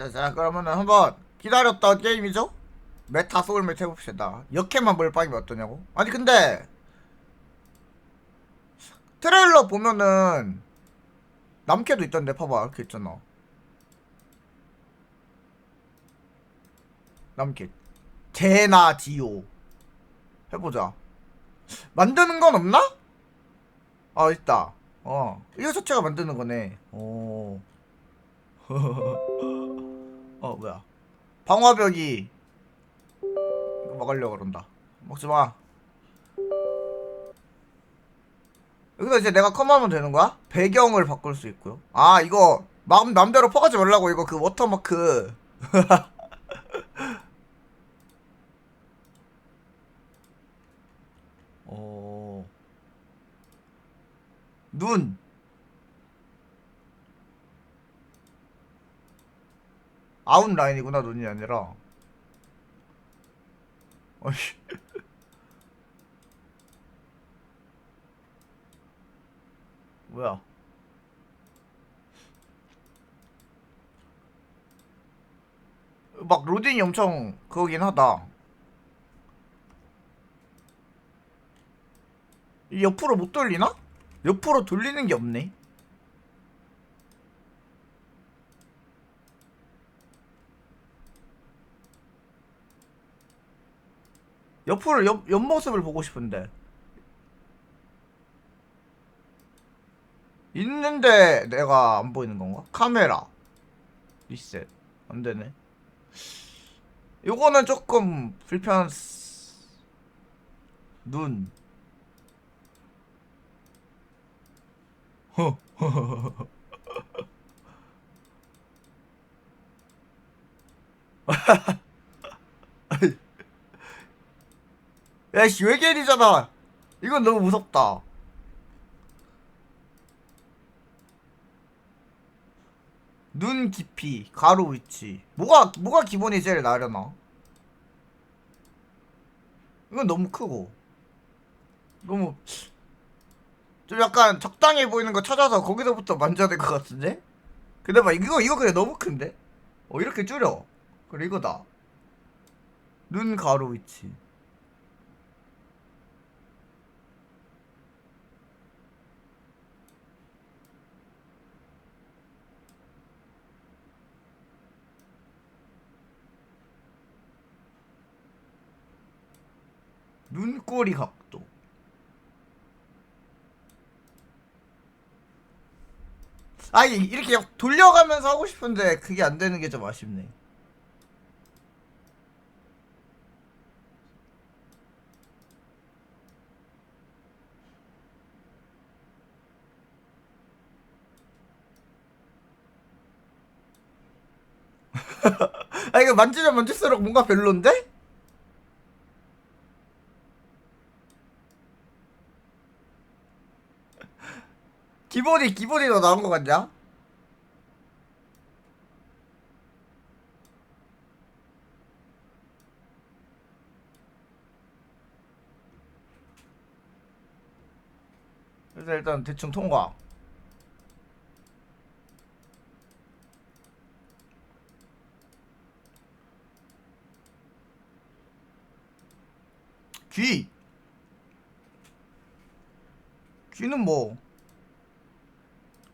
자, 자 그러면은 한번 기다렸던 게임이죠? 메타 소울메트 해봅시다. 역해만 몰빵이면 어떠냐고? 아니 근데 트레일러 보면은 남캐도 있던데 봐봐. 이렇게 있잖아. 남캐. 제나 디오. 해보자. 만드는 건 없나? 아 있다. 어. 이거 자체가 만드는 거네. 오 어 뭐야. 방화벽이 이거 먹으려고 그런다. 먹지마. 여기서 이제 내가 컴하면 되는 거야? 배경을 바꿀 수 있고요. 아 이거 마음 맘대로 퍼가지 말라고 이거 그 워터마크. 어... 눈 아웃 라인이구나 눈이 아니라. 어이씨. 뭐야? 막 로딩이 엄청 그거긴 하다. 이 옆으로 못 돌리나? 옆으로 돌리는 게 없네 옆으로 옆, 옆모습을 보고 싶은데. 있는데 내가 안 보이는 건가? 카메라. 리셋. 안 되네. 요거는 조금 불편 눈 허. 야씨 외계인이잖아. 이건 너무 무섭다. 눈 깊이 가로 위치. 뭐가 뭐가 기본이 제일 나려나? 이건 너무 크고. 너무 좀 약간 적당해 보이는 거 찾아서 거기서부터 만져야 될 것 같은데? 근데 막 이거 이거 그냥 너무 큰데? 어 이렇게 줄여. 그래 이거다. 눈 가로 위치 눈꼬리 각도. 아니 이렇게 돌려가면서 하고 싶은데 그게 안 되는 게 좀 아쉽네. 아 이거 만지면 만질수록 뭔가 별론데? 기본이 기본이 더 나은 것 같냐? 그래서 일단 대충 통과. 귀. 귀는 뭐?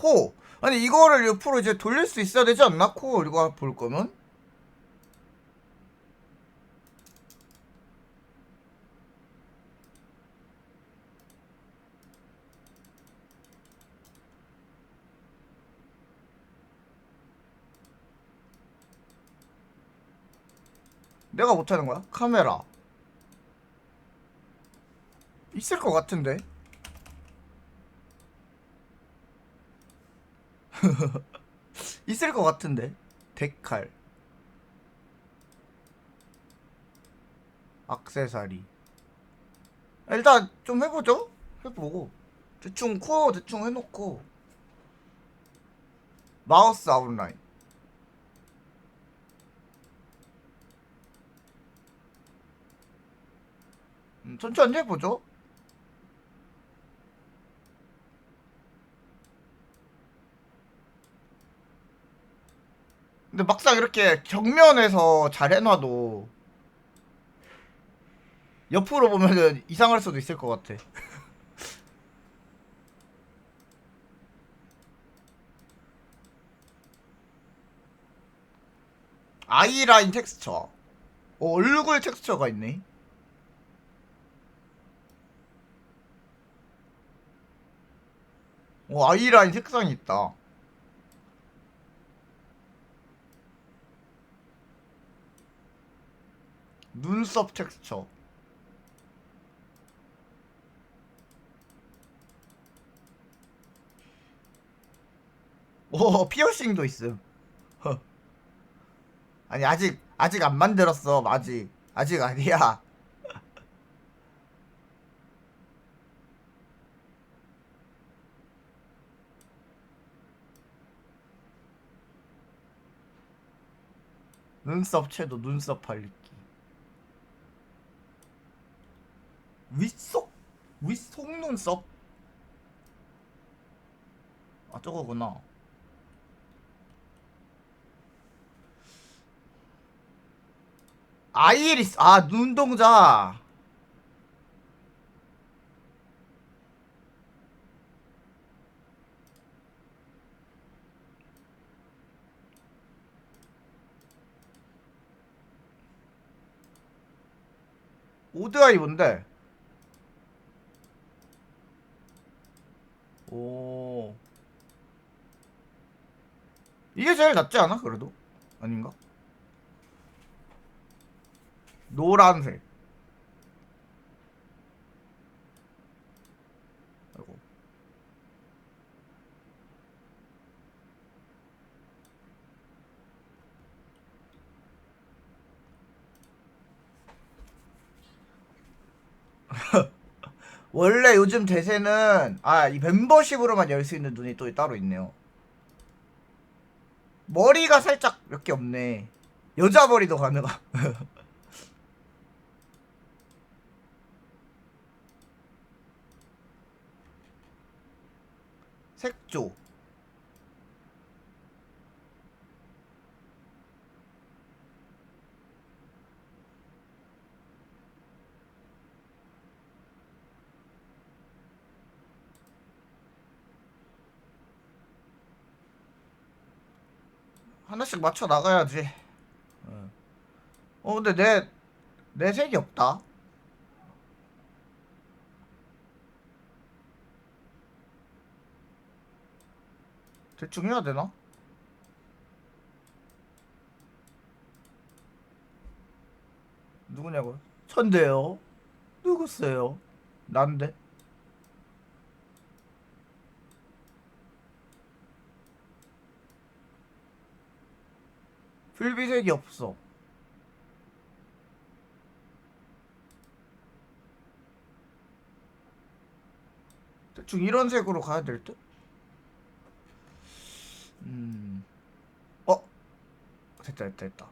코. 아니 이거를 옆으로 이제 돌릴 수 있어야 되지 않나? 코 이거 볼 거면? 내가 못하는 거야? 카메라 있을 것 같은데 있을 것 같은데. 데칼. 악세사리. 일단 좀 해보죠. 해보고. 대충 코어 대충 해놓고. 마우스 아웃라인. 음, 천천히 해보죠 근데 막상 이렇게 정면에서 잘 해놔도 옆으로 보면은 이상할 수도 있을 것 같아. 아이라인 텍스처. 어, 얼굴 텍스처가 있네. 어, 아이라인 색상이 있다. 눈썹 텍스처. 오, 피어싱도 있음. 허. 아니, 아직, 아직 안 만들었어. 아직. 아직 아니야. 눈썹 채도 눈썹 발리기. 윗속? 윗속 눈썹? 아, 저거구나. 아이리스, 아, 눈동자. 오드아이 뭔데? 오. 이게 제일 낫지 않아? 그래도? 아닌가? 노란색. 아이고. 원래 요즘 대세는 아 이 멤버십으로만 열 수 있는 눈이 또 따로 있네요. 머리가 살짝 몇 개 없네. 여자 머리도 가능하. 색조. 하나씩 맞춰 나가야지. 어. 어 근데 내 내 색이 없다. 대충 해야 되나? 누구냐고? 천대요. 누구세요? 난데. 필비색이 없어. 대충 이런 색으로 가야 될 듯? 음. 어? 됐다, 됐다, 됐다.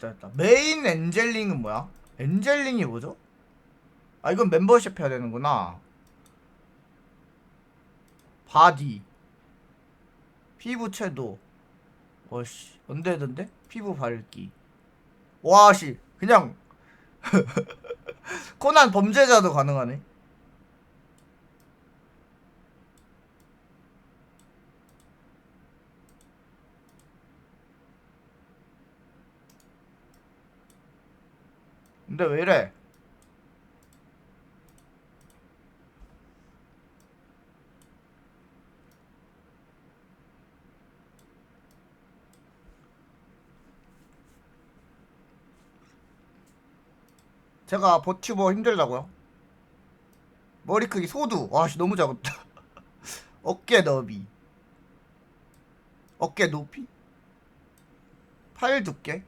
됐다, 됐다. 메인 엔젤링은 뭐야? 엔젤링이 뭐죠? 아, 이건 멤버십 해야 되는구나. 바디. 피부 채도. 어씨, 언제던데? 피부 밝기. 와씨, 그냥 코난 범죄자도 가능하네. 근데 왜 이래? 제가 버튜버 힘들다고요? 머리 크기 소두. 와씨 너무 작았다. 어깨 너비. 어깨 높이. 팔 두께.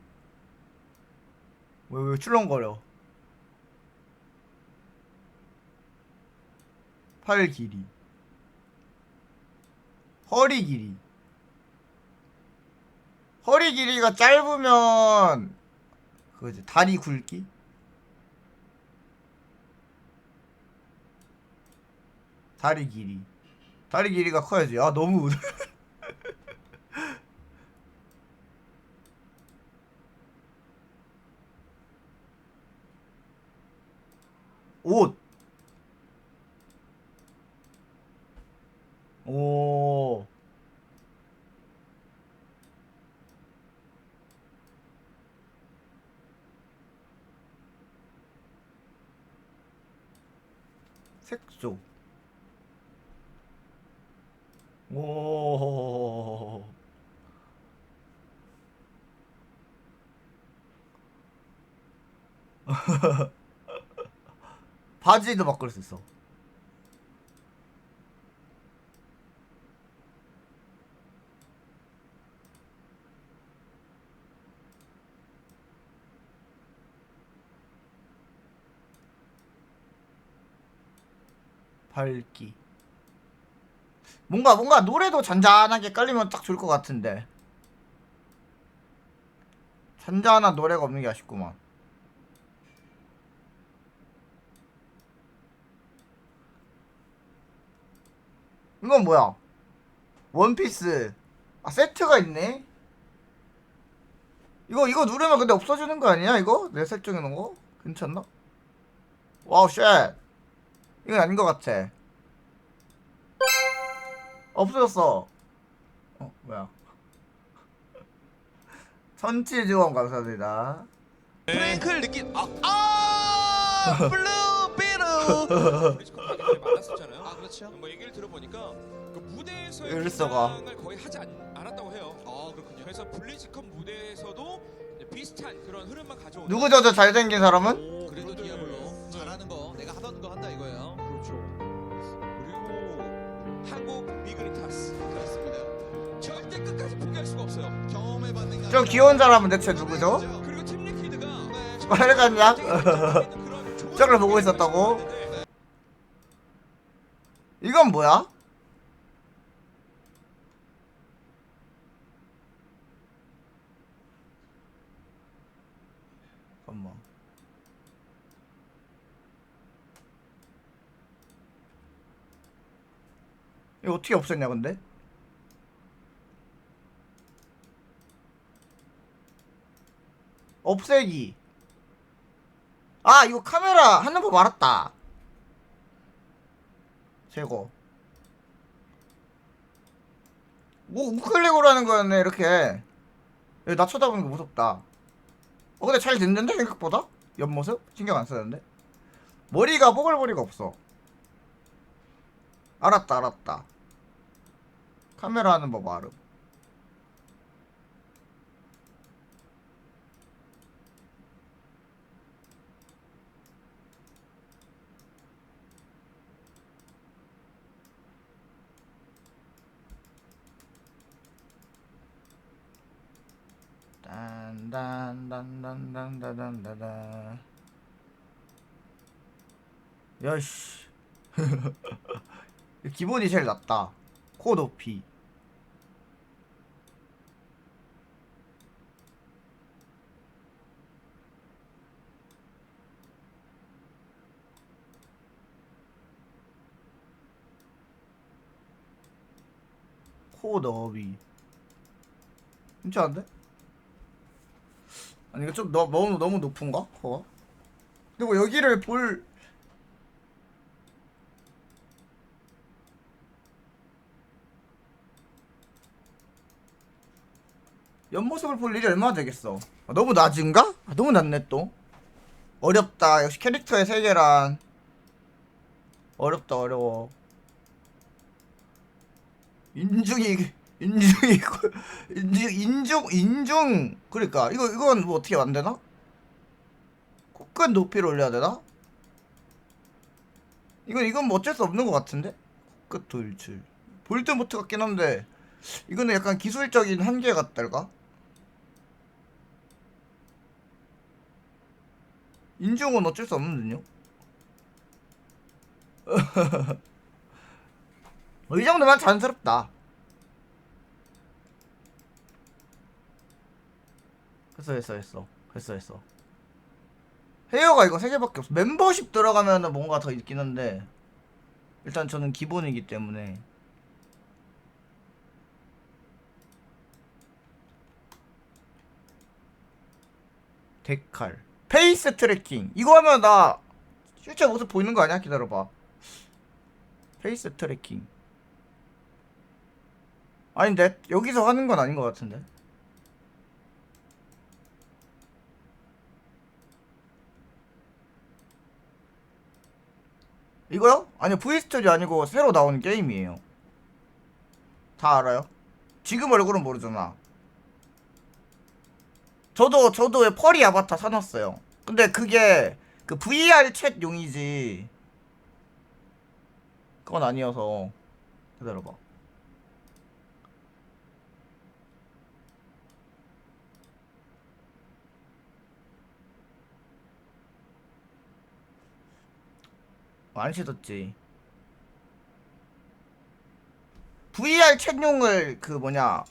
왜 왜 출렁거려? 팔 길이. 허리 길이. 허리 길이가 짧으면 그거지 다리 굵기 다리 길이 다리 길이가 커야지 아 너무 옷 오. 색소. 오. 바지도 바꿀 수 있어. 밝기. 뭔가 뭔가 노래도 잔잔하게 깔리면 딱 좋을 것 같은데. 잔잔한 노래가 없는 게 아쉽구만. 이건 뭐야? 원피스. 아 세트가 있네. 이거 이거 누르면 근데 없어지는 거 아니야? 이거 내 설정해 놓은 거? 괜찮나? 와우 쉣. 이건 아닌 것 같아. 없어졌어. 어 뭐야? 선치 지원 감사합니다. 프랭크를 느낀 아, 아 블루 비루 그렇죠 뭐 얘기를 들어보니까 그 무대에서의 일서가. 긴장을 거의 하지 않, 않았다고 해요. 아 그렇군요 그래서 블리즈컨 무대에서도 이제 비슷한 그런 흐름만 가져오는 누구죠 저 잘생긴 사람은? 오, 그래도 그런데- 디아블로 잘하는 거 내가 하던 거 한다 이거예요 그렇죠. 그리고 한국 미그리타스 그렇습니다 절대 끝까지 포기할 수가 없어요. 경험해봤는 저 귀여운 사람은 대체 누구죠? 그리고 팀 리퀴드가? 그런 좋은 저걸 보고 있었다고? 뭐야? 잠깐만. 이거 어떻게 없앴냐 근데? 없애기. 아 이거 카메라 하는 법 알았다. 제거. 뭐 우클릭으로 하는 거였네 이렇게. 여기 나 쳐다보는 거 무섭다. 어 근데 잘 됐는데 생각보다 옆모습 신경 안 쓰는데. 머리가 뽀글머리가 없어. 알았다 알았다. 카메라 하는 법 알음. 딴딴딴딴딴딴딴 여씨 기본이 제일 낫다. 코 높이. 코 너비. 괜찮은데? 아니 이거 좀 너, 너무 너무 높은가? 코가? 근데 뭐 여기를 볼 옆모습을 볼 일이 얼마나 되겠어 아, 너무 낮은가? 아, 너무 낮네 또 어렵다 역시 캐릭터의 세계란 어렵다 어려워 인중이 인중이 인중 인중 인중 그러니까 이거 이건 뭐 어떻게 만드나? 코끝 높이를 올려야 되나? 이건 이건 뭐 어쩔 수 없는 것 같은데 코끝 돌출 볼드모트 같긴 한데 이거는 약간 기술적인 한계 같달까? 인중은 어쩔 수 없는데요. 어, 이 정도면 자연스럽다. 했어 했어 했어. 했어 했어. 헤어가 이거 세 개밖에 없어. 멤버십 들어가면은 뭔가 더 있긴 한데 일단 저는 기본이기 때문에. 데칼. 페이스 트래킹. 이거 하면 나 실제 모습 보이는 거 아니야? 기다려봐. 페이스 트래킹. 아닌데 여기서 하는 건 아닌 것 같은데 이거요? 아니요 V스토리 아니고 새로 나온 게임이에요. 다 알아요? 지금 얼굴은 모르잖아. 저도 저도 왜 펄이 아바타 사놨어요. 근데 그게 그 VR 챗 용이지. 그건 아니어서. 기다려봐 안 씻었지. VR 챗용을 그 뭐냐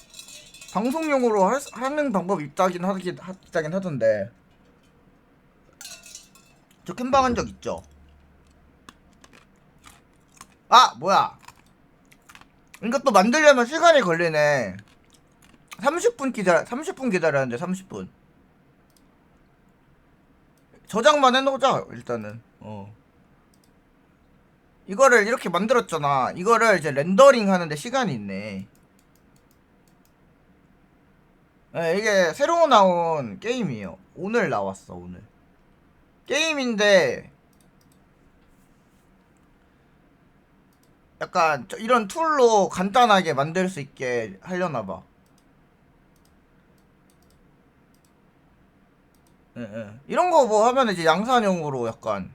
방송용으로 할, 수- 하는 방법이 있다긴 하긴 하- 있다긴 하던데. 저 캠방 한 적 있죠? 아 뭐야. 이것도 만들려면 시간이 걸리네. 30분 기다려 30분 기다렸는데 30분. 저장만 해놓자 일단은. 어 이거를 이렇게 만들었잖아. 이거를 이제 렌더링 하는데 시간이 있네. 네, 이게 새로 나온 게임이에요. 오늘 나왔어, 오늘. 게임인데, 약간 저- 이런 툴로 간단하게 만들 수 있게 하려나봐. 예, 예. 이런 거 뭐 하면 이제 양산형으로 약간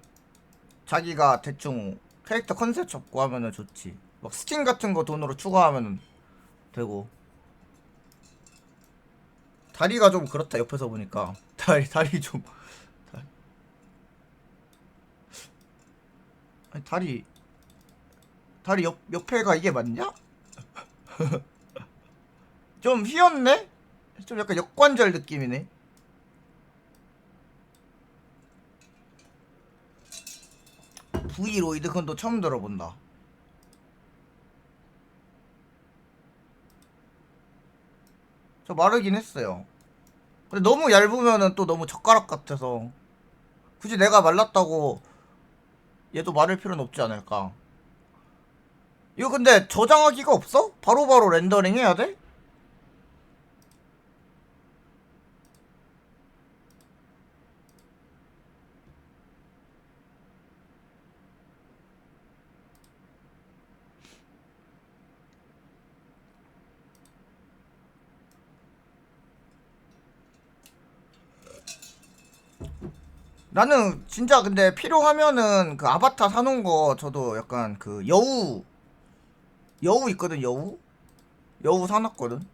자기가 대충 캐릭터 컨셉 잡고 하면은 좋지. 막 스킨 같은 거 돈으로 추가하면은 되고. 다리가 좀 그렇다 옆에서 보니까 다리 다리 좀 다리 아니 다리 다리 옆 옆에가 이게 맞냐? 좀 휘었네? 좀 약간 역관절 느낌이네. 브이로이드 또 처음 들어본다. 저 마르긴 했어요. 근데 너무 얇으면은 또 너무 젓가락 같아서 굳이 내가 말랐다고 얘도 마를 필요는 없지 않을까. 이거 근데 저장하기가 없어? 바로바로 렌더링 해야 돼? 나는 진짜 근데 필요하면은 그 아바타 사놓은 거 저도 약간 그 여우 여우 있거든 여우? 여우 사놨거든.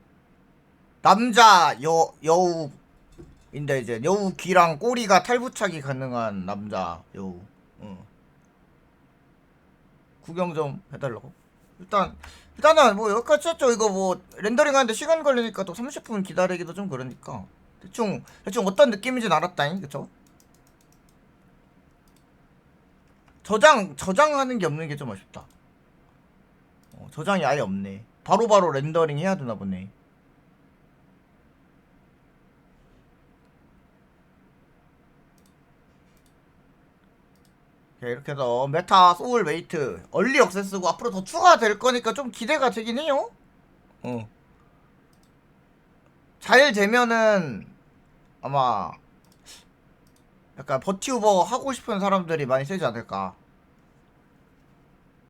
남자 여 여우인데 이제 여우 귀랑 꼬리가 탈부착이 가능한 남자 여우. 응. 구경 좀 해달라고. 일단 일단은 뭐 여기까지 했죠. 이거 뭐 렌더링 하는데 시간 걸리니까 또 30분 기다리기도 좀 그러니까. 대충 대충 어떤 느낌인지는 알았다잉. 그쵸? 저장 저장하는 게 없는 게 좀 아쉽다. 어, 저장이 아예 없네. 바로바로 렌더링 해야 되나 보네. 자, 이렇게 해서 메타 소울 웨이트 얼리 억세스고 앞으로 더 추가될 거니까 좀 기대가 되긴 해요. 어. 잘 되면은 아마 약간 버티우버 하고 싶은 사람들이 많이 쓰지 않을까.